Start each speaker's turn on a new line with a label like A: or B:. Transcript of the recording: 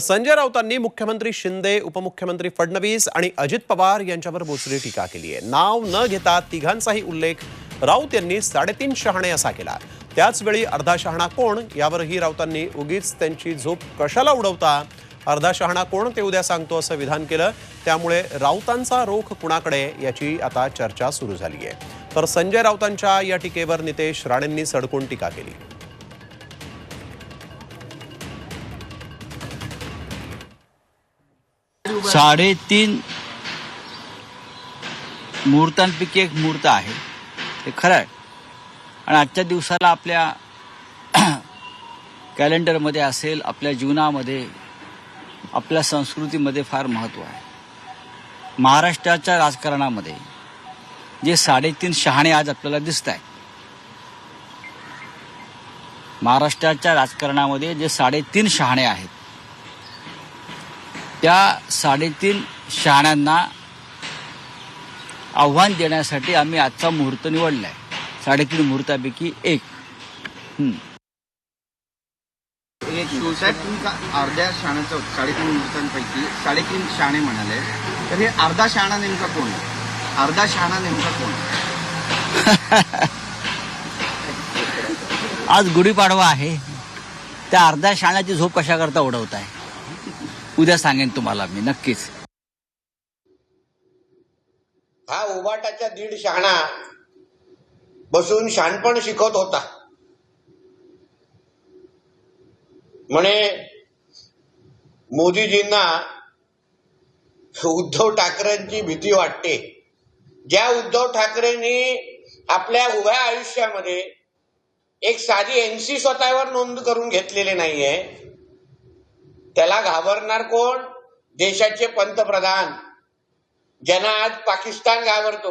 A: संजय राऊतांनी मुख्यमंत्री शिंदे उपमुख्यमंत्री फडणवीस आणि अजित पवार यांच्यावर बोचरी टीका केली आहे. नाव न घेता तिघांचाही उल्लेख राऊत यांनी साडेतीन शहाणे असा केला. त्याचवेळी अर्धा शहाणा कोण? यावरही राऊतांनी उगीच त्यांची झोप कशाला उडवता? अर्धा शहाणा कोण ते उद्या सांगतो असं विधान केलं. त्यामुळे राऊतांचा रोख कुणाकडे याची आता चर्चा सुरू झाली आहे. तर संजय राऊतांच्या या टीकेवर नितेश राणेंनी सडकून टीका केली.
B: साडेतीन मुहूर्तांपैकी एक मुहूर्त आहे. ते खरं आहे. आणि आजच्या दिवसाला आपल्या कॅलेंडरमध्ये असेल आपल्या जीवनामध्ये आपल्या संस्कृतीमध्ये फार महत्त्व आहे. महाराष्ट्राच्या राजकारणामध्ये जे साडेतीन शहाणे आज आपल्याला दिसत आहेत. महाराष्ट्राच्या राजकारणामध्ये जे साडेतीन शहाणे आहेत त्या साडेतीन शहाण्यांना आव्हान देण्यासाठी आम्ही आजचा मुहूर्त निवडलाय साडेतीन मुहूर्तापैकी एक.
C: एक साहेब तुम्ही का अर्ध्या शाण्याचं साडेतीन मुहूर्तांपैकी साडेतीन शाणे म्हणाले तर हे अर्धा शहाणा नेमका कोण? अर्धा शहाणा नेमका कोण?
B: आज गुढीपाडवा आहे त्या अर्ध्या शाण्याची झोप कशा करता उडवत आहे उद्या सांगेन तुम्हाला मी नक्कीच.
D: हा उबाटाच्या दीड शहाणा बसून शहाणपण शिकवत होता. म्हणे मोदीजींना उद्धव ठाकरेंची भीती वाटते. ज्या उद्धव ठाकरेंनी आपल्या उभ्या आयुष्यामध्ये एक साधी एनसी स्वतःवर नोंद करून घेतलेली नाहीये त्याला घाबरणार कोण? देशाचे पंतप्रधान. ज्यांना आज पाकिस्तान घाबरतो.